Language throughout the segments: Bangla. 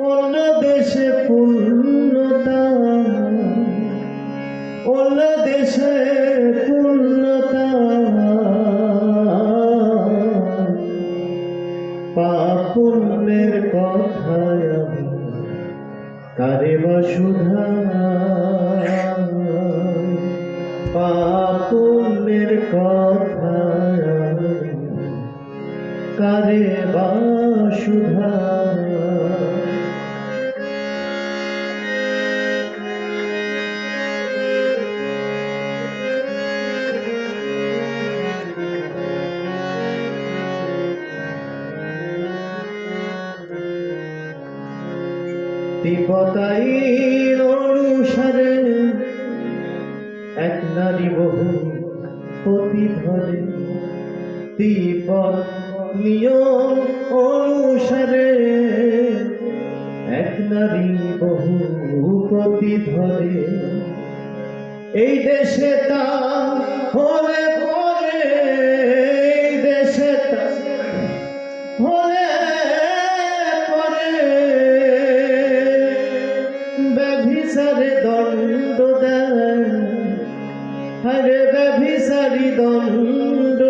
অন্য দেশে পূর্ণতা? অন্য দেশে পূর্ণতা? পাপুণ্যের কথায় কারে বা সুধা? পাপুণ্যের কথায় কারে বা সুধা তিব্বতাইর অনুসারে এক নারী বহু পতি ধরে নিয়ম অনুসারে। এক নারী বহু পতি ধরে, এই দেশে তা হলে পরে ব্যভিচারী দণ্ড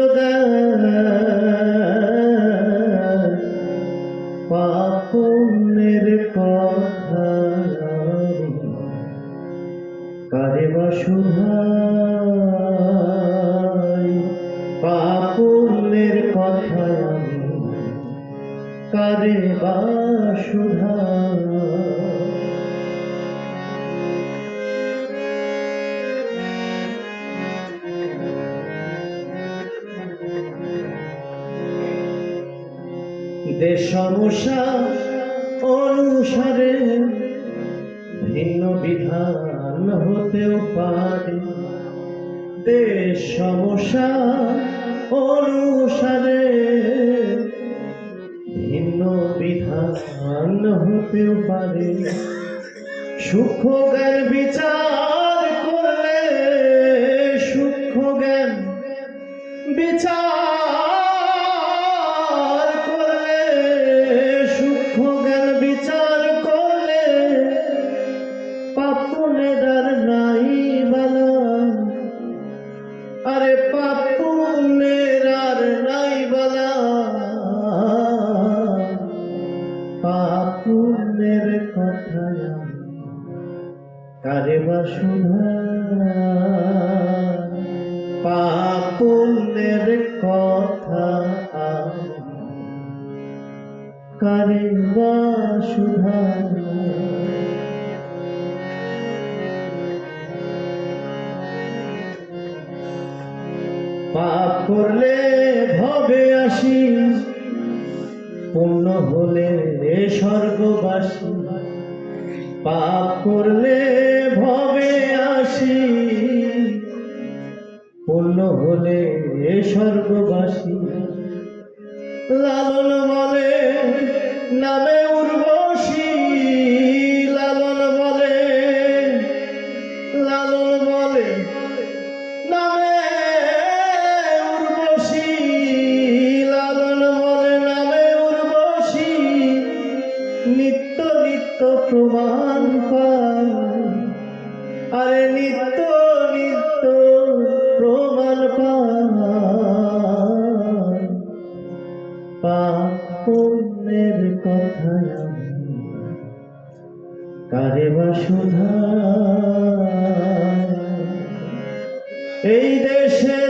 পাপুণ্যের কথা কারে বা শুধাই পাপুণ্যের কথা কারে বা শুধাই দেশ সমস্যা অনুসারে ভিন্ন বিধান হতেও পারে। দেশ সমস্যা অনুসারে ভিন্ন বিধান হতেও পারে। সূক্ষ্ম জ্ঞান বিচার করলে সূক্ষ্ম জ্ঞান বিচার পাপুনের কথা কারে বা শোনা পাপুনের কথা কারে বা শুধা? পাপ করলে পূর্ণ হলে স্বর্গবাসী পাপ করলে ভবে আসি। পূর্ণ হলে স্বর্গবাসী লালন বলে নামে উর্বশী। পাপ পুণ্যের কথা কারে বা শুধা এই দেশে